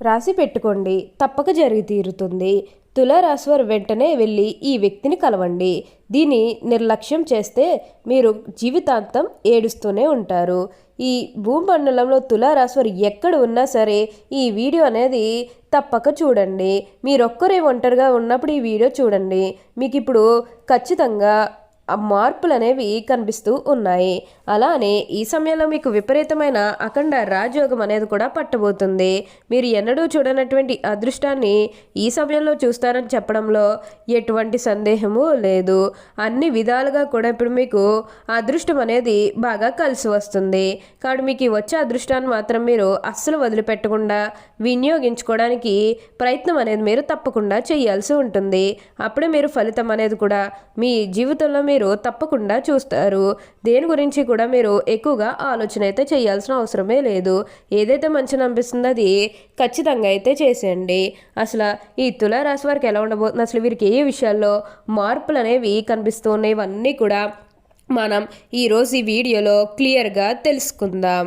రాసి పెట్టుకోండి. తప్పక జరిగి తీరుతుంది. తులారాశివారు వెంటనే వెళ్ళి ఈ వ్యక్తిని కలవండి. దీన్ని నిర్లక్ష్యం చేస్తే మీరు జీవితాంతం ఏడుస్తూనే ఉంటారు. ఈ భూమండలంలో తులారాశివారు ఎక్కడ ఉన్నా సరే ఈ వీడియో అనేది తప్పక చూడండి. మీరొక్కరే ఒంటరిగా ఉన్నప్పుడు ఈ వీడియో చూడండి. మీకు ఇప్పుడు ఖచ్చితంగా మార్పులు అనేవి కనిపిస్తూ ఉన్నాయి. అలానే ఈ సమయంలో మీకు విపరీతమైన అఖండ రాజయోగం అనేది కూడా పట్టబోతుంది. మీరు ఎన్నడూ చూడనటువంటి అదృష్టాన్ని ఈ సమయంలో చూస్తారని చెప్పడంలో ఎటువంటి సందేహము లేదు. అన్ని విధాలుగా కూడా ఇప్పుడు మీకు అదృష్టం అనేది బాగా కలిసి వస్తుంది. కాబట్టి మీకు వచ్చే అదృష్టాన్ని మాత్రం మీరు అస్సలు వదిలిపెట్టకుండా వినియోగించుకోవడానికి ప్రయత్నం అనేది మీరు తప్పకుండా చేయాల్సి ఉంటుంది. అప్పుడే మీరు ఫలితం అనేది కూడా మీ జీవితంలో మీరు మీరు తప్పకుండా చూస్తారు. దేని గురించి కూడా మీరు ఎక్కువగా ఆలోచన అయితే చేయాల్సిన అవసరమే లేదు. ఏదైతే మంచిని అనిపిస్తుందో అది ఖచ్చితంగా అయితే చేసేయండి. అసలు ఈ తులారాశి వారికి ఎలా ఉండబోతుంది? అసలు వీరికి ఏ విషయాల్లో మార్పులు అనేవి కనిపిస్తూ ఉన్నాయి? ఇవన్నీ కూడా మనం ఈరోజు ఈ వీడియోలో క్లియర్గా తెలుసుకుందాం.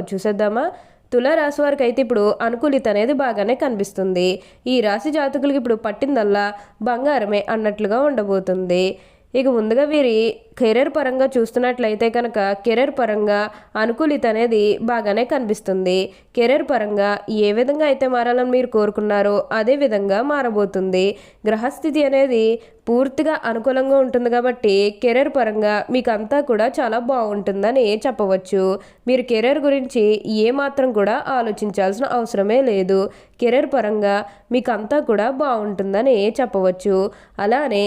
చూసేద్దామా? తులారాశి వారికి అయితే ఇప్పుడు అనుకూలిత అనేది బాగానే కనిపిస్తుంది. ఈ రాశి జాతకులకి ఇప్పుడు పట్టిందల్లా? బంగారమే అన్నట్లుగా ఉండబోతుంది. ఇక ముందుగా వీరి కెరీర్ పరంగా చూస్తున్నట్లయితే కనుక కెరీర్ పరంగా అనుకూలిత అనేది బాగానే కనిపిస్తుంది. కెరీర్ పరంగా ఏ విధంగా అయితే మారాలని మీరు కోరుకున్నారో అదే విధంగా మారబోతుంది. గ్రహస్థితి అనేది పూర్తిగా అనుకూలంగా ఉంటుంది కాబట్టి కెరీర్ పరంగా మీకు అంతా కూడా చాలా బాగుంటుందని చెప్పవచ్చు. మీరు కెరీర్ గురించి ఏమాత్రం కూడా ఆలోచించాల్సిన అవసరమే లేదు. కెరీర్ పరంగా మీకు అంతా కూడా బాగుంటుందని చెప్పవచ్చు. అలానే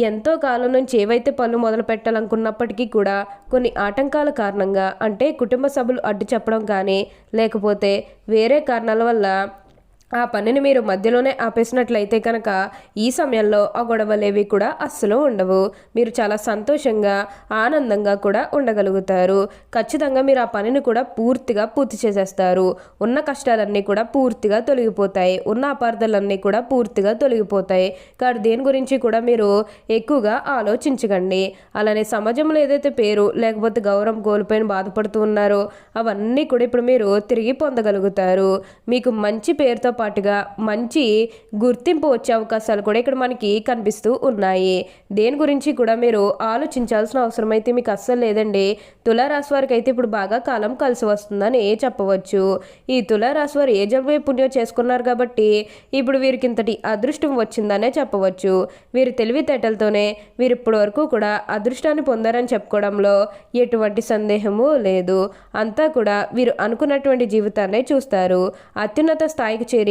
ఎంతో కాలం నుంచి ఏవైతే పనులు మొదలు పెట్టాలనుకున్నప్పటికీ కూడా కొన్ని ఆటంకాల కారణంగా అంటే కుటుంబ సభ్యులు అడ్డు చెప్పడం కానీ లేకపోతే వేరే కారణాల వల్ల ఆ పనిని మీరు మధ్యలోనే ఆపేసినట్లయితే కనుక ఈ సమయంలో ఆ గొడవలేవి కూడా అస్సలు ఉండవు. మీరు చాలా సంతోషంగా ఆనందంగా కూడా ఉండగలుగుతారు. ఖచ్చితంగా మీరు ఆ పనిని కూడా పూర్తిగా పూర్తి చేసేస్తారు. ఉన్న కష్టాలన్నీ కూడా పూర్తిగా తొలగిపోతాయి. ఉన్న అపార్థాలన్నీ కూడా పూర్తిగా తొలగిపోతాయి. కాబట్టి దేని గురించి కూడా మీరు ఎక్కువగా ఆలోచించకండి. అలానే సమాజంలో ఏదైతే పేరు లేకపోతే గౌరవం కోల్పోయిన బాధపడుతూ ఉన్నారో అవన్నీ కూడా ఇప్పుడు మీరు తిరిగి పొందగలుగుతారు. మీకు మంచి పేరుతో పాటుగా మంచి గుర్తింపు వచ్చే అవకాశాలు కూడా ఇక్కడ మనకి కనిపిస్తూ ఉన్నాయి. దేని గురించి కూడా మీరు ఆలోచించాల్సిన అవసరం అయితే మీకు అస్సలు లేదండి. తులారాశి వారికి అయితే ఇప్పుడు బాగా కాలం కలిసి వస్తుందని చెప్పవచ్చు. ఈ తులారాశి వారు ఏ జన్మే పుణ్యం చేసుకున్నారు కాబట్టి ఇప్పుడు వీరికి ఇంతటి అదృష్టం వచ్చిందనే చెప్పవచ్చు. వీరి తెలివితేటలతోనే వీరు ఇప్పటి వరకు కూడా అదృష్టాన్ని పొందారని చెప్పుకోవడంలో ఎటువంటి సందేహము లేదు. అంతా కూడా వీరు అనుకున్నటువంటి జీవితాన్ని చూస్తారు. అత్యున్నత స్థాయికి చేరి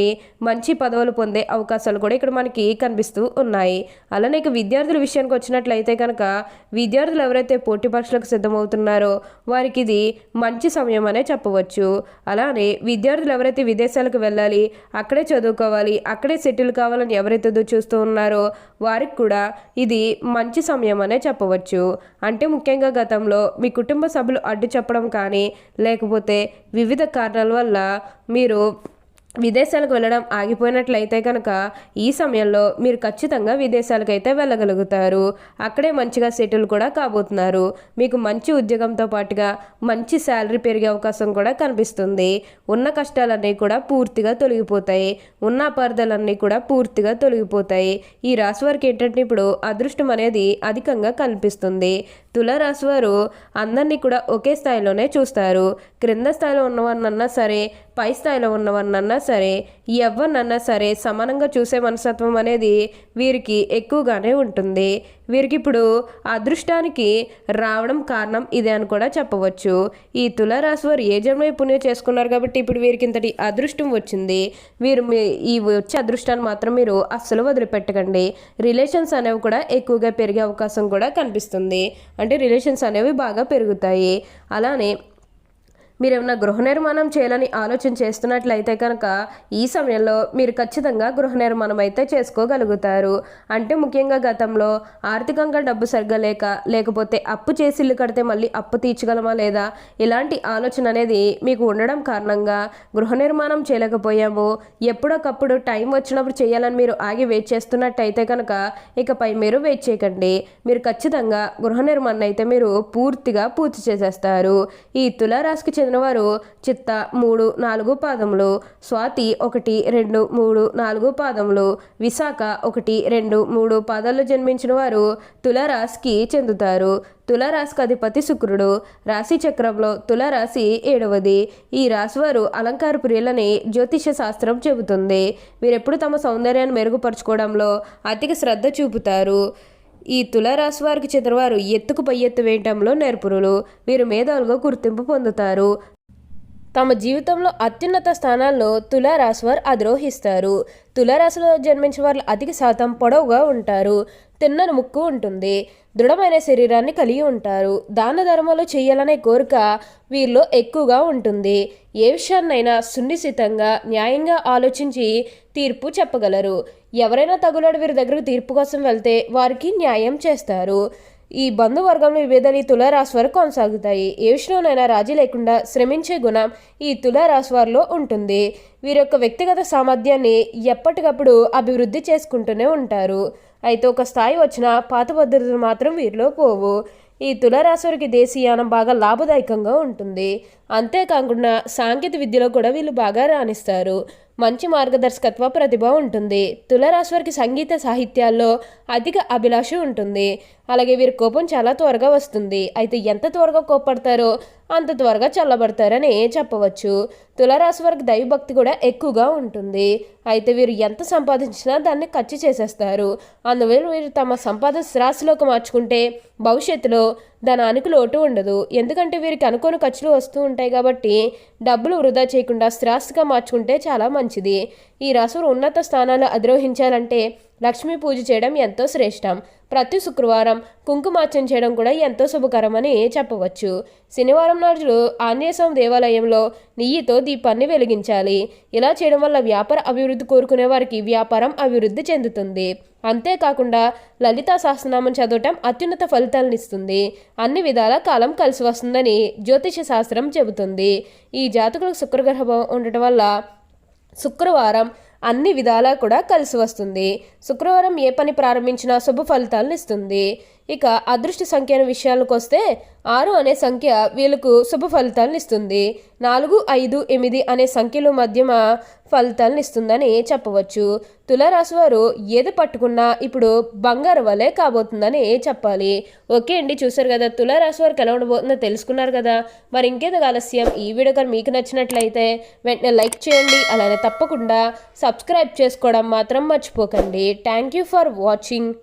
మంచి పదవులు పొందే అవకాశాలు కూడా ఇక్కడ మనకి కనిపిస్తూ ఉన్నాయి. అలానే ఇక విద్యార్థుల విషయానికి వచ్చినట్లయితే కనుక విద్యార్థులు ఎవరైతే పోటీ పరీక్షలకు సిద్ధమవుతున్నారో వారికి ఇది మంచి సమయం అనే చెప్పవచ్చు. అలానే విద్యార్థులు ఎవరైతే విదేశాలకు వెళ్ళాలి అక్కడే చదువుకోవాలి అక్కడే సెటిల్ కావాలని ఎవరైతే ఎదురు చూస్తూ ఉన్నారో వారికి కూడా ఇది మంచి సమయం అనే చెప్పవచ్చు. అంటే ముఖ్యంగా గతంలో మీ కుటుంబ సభ్యులు అడ్డు చెప్పడం కానీ లేకపోతే వివిధ కారణాల వల్ల మీరు విదేశాలకు వెళ్ళడం ఆగిపోయినట్లయితే కనుక ఈ సమయంలో మీరు ఖచ్చితంగా విదేశాలకు అయితే వెళ్ళగలుగుతారు. అక్కడే మంచిగా సెటిల్ కూడా కాబోతున్నారు. మీకు మంచి ఉద్యోగంతో పాటుగా మంచి శాలరీ పెరిగే అవకాశం కూడా కనిపిస్తుంది. ఉన్న కష్టాలన్నీ కూడా పూర్తిగా తొలగిపోతాయి. ఉన్న అపార్థాలన్నీ కూడా పూర్తిగా తొలగిపోతాయి. ఈ రాశి వారికి ఏంటంటే ఇప్పుడు అదృష్టం అనేది అధికంగా కనిపిస్తుంది. తులారాశి వారు అందరినీ కూడా ఒకే స్థాయిలోనే చూస్తారు. క్రింద స్థాయిలో ఉన్నవారినన్నా సరే పై స్థాయిలో ఉన్నవారినన్నా సరే ఎవరినన్నా సరే సమానంగా చూసే మనస్తత్వం అనేది వీరికి ఎక్కువగానే ఉంటుంది. వీరికి ఇప్పుడు అదృష్టానికి రావడం కారణం ఇదే అని కూడా చెప్పవచ్చు. ఈ తులారాశి వారు ఏ జన్మ పుణ్యం చేసుకున్నారు కాబట్టి ఇప్పుడు వీరికి ఇంతటి అదృష్టం వచ్చింది. వీరు మీ ఈ వచ్చే అదృష్టాన్ని మాత్రం మీరు అస్సలు వదిలిపెట్టకండి. రిలేషన్స్ అనేవి కూడా ఎక్కువగా పెరిగే అవకాశం కూడా కనిపిస్తుంది. అంటే రిలేషన్స్ అనేవి బాగా పెరుగుతాయి. అలానే మీరు గృహ నిర్మాణం చేయాలని ఆలోచన చేస్తున్నట్లయితే కనుక ఈ సమయంలో మీరు ఖచ్చితంగా గృహ నిర్మాణం అయితే చేసుకోగలుగుతారు. అంటే ముఖ్యంగా గతంలో ఆర్థికంగా డబ్బు సరిగ్గా లేక లేకపోతే అప్పు చేసి ఇల్లు కడితే మళ్ళీ అప్పు తీర్చగలమా లేదా? ఇలాంటి ఆలోచన అనేది మీకు ఉండడం కారణంగా గృహ నిర్మాణం చేయలేకపోయాము. ఎప్పుడొకప్పుడు టైం వచ్చినప్పుడు చేయాలని మీరు ఆగి వెయిట్ చేస్తున్నట్టయితే కనుక ఇకపై మీరు వెయిట్ చేయకండి. మీరు ఖచ్చితంగా గృహ నిర్మాణం అయితే మీరు పూర్తిగా పూర్తి చేసేస్తారు. ఈ తులారాశికి చెందినవారు చిత్త మూడు నాలుగు పాదములు స్వాతి ఒకటి రెండు మూడు నాలుగు పాదములు విశాఖ ఒకటి రెండు మూడు పాదాల్లో జన్మించిన వారు తులరాశికి చెందుతారు. తులరాశికి అధిపతి శుక్రుడు. రాశి చక్రంలో తులారాశి ఏడవది. ఈ రాశి వారు అలంకార ప్రియులని జ్యోతిష శాస్త్రం చెబుతుంది. వీరెప్పుడు తమ సౌందర్యాన్ని మెరుగుపరచుకోవడంలో అధిక శ్రద్ధ చూపుతారు. ఈ తులారాశి వారికి చెందినవారు ఎత్తుకు పై ఎత్తు వేయటంలో నేర్పురులు. వీరు మేధావులుగా గుర్తింపు పొందుతారు. తమ జీవితంలో అత్యున్నత స్థానాల్లో తులారాశి వారు అధిరోహిస్తారు. తులారాశిలో జన్మించిన వాళ్ళు అధిక శాతం పొడవుగా ఉంటారు. తిన్నని ముక్కు ఉంటుంది. దృఢమైన శరీరాన్ని కలిగి ఉంటారు. దాన ధర్మాలు చేయాలనే కోరిక వీరిలో ఎక్కువగా ఉంటుంది. ఏ విషయాన్నైనా సున్నిశితంగా న్యాయంగా ఆలోచించి తీర్పు చెప్పగలరు. ఎవరైనా తగులాడు వీరి దగ్గరకు తీర్పు కోసం వెళ్తే వారికి న్యాయం చేస్తారు. ఈ బంధువర్గంలో విభేదాలు ఈ తులారాశి వారు కొనసాగుతాయి. ఏ విషయంలోనైనా రాజీ లేకుండా శ్రమించే గుణం ఈ తులారాశి వారిలో ఉంటుంది. వీరి యొక్క వ్యక్తిగత సామర్థ్యాన్ని ఎప్పటికప్పుడు అభివృద్ధి చేసుకుంటూనే ఉంటారు. అయితే ఒక స్థాయి వచ్చిన పాత పద్ధతులు మాత్రం వీరిలో పోవు. ఈ తులారాశి వారికి దేశీయానం బాగా లాభదాయకంగా ఉంటుంది. అంతేకాకుండా సాంకేతిక విద్యలో కూడా వీళ్ళు బాగా రాణిస్తారు. మంచి మార్గదర్శకత్వ ప్రతిభ ఉంటుంది. తులారాశి వారికి సంగీత సాహిత్యాల్లో అధిక అభిలాష ఉంటుంది. అలాగే వీరి కోపం చాలా త్వరగా వస్తుంది. అయితే ఎంత త్వరగా కోపడతారో అంత త్వరగా చల్లబడతారని చెప్పవచ్చు. తులారాశి వారికి దైవభక్తి కూడా ఎక్కువగా ఉంటుంది. అయితే వీరు ఎంత సంపాదించినా దాన్ని ఖర్చు చేసేస్తారు. అందువల్ల వీరు తమ సంపాదన స్థిరాశిలోకి మార్చుకుంటే భవిష్యత్తులో ధనానికి లోటు ఉండదు. ఎందుకంటే వీరికి అనుకోని ఖర్చులు వస్తూ ఉంటాయి కాబట్టి డబ్బులు వృధా చేయకుండా స్థిరాస్తిగా మార్చుకుంటే చాలా మంచిది. ఈ రాశులు ఉన్నత స్థానాలు అధిరోహించాలంటే లక్ష్మీ పూజ చేయడం ఎంతో శ్రేష్టం. ప్రతి శుక్రవారం కుంకుమార్చన చేయడం కూడా ఎంతో శుభకరమని చెప్పవచ్చు. శనివారం నాడు ఆంజనేయస్వామి దేవాలయంలో నెయ్యితో దీపాన్ని వెలిగించాలి. ఇలా చేయడం వల్ల వ్యాపార అభివృద్ధి కోరుకునే వారికి వ్యాపారం అభివృద్ధి చెందుతుంది. అంతేకాకుండా లలితా సహస్రనామం చదవటం అత్యున్నత ఫలితాలను ఇస్తుంది. అన్ని విధాల కాలం కలిసి వస్తుందని జ్యోతిష శాస్త్రం చెబుతుంది. ఈ జాతకులకు శుక్రగ్రహం ఉండటం వల్ల శుక్రవారం అన్ని విధాలా కూడా కలిసి వస్తుంది. శుక్రవారం ఏ పని ప్రారంభించినా శుభ ఫలితాలను ఇస్తుంది. ఇక అదృష్ట సంఖ్య విషయాలకు వస్తే ఆరు అనే సంఖ్య వీళ్ళకు శుభ ఫలితాలను ఇస్తుంది. నాలుగు ఐదు ఎనిమిది అనే సంఖ్యలు మధ్యమ ఫలితాలను ఇస్తుందని చెప్పవచ్చు. తులారాశి వారు ఏది పట్టుకున్నా ఇప్పుడు బంగారు వలె కాబోతుందని చెప్పాలి. ఓకే అండి చూసారు కదా తులారాశి వారికి ఎలా ఉండబోతుందో తెలుసుకున్నారు కదా. మరి ఇంకేదో ఆలస్యం? ఈ వీడియో కానీ మీకు నచ్చినట్లయితే వెంటనే లైక్ చేయండి అలానే తప్పకుండా సబ్స్క్రైబ్ చేసుకోవడం మాత్రం మర్చిపోకండి. Thank you for watching.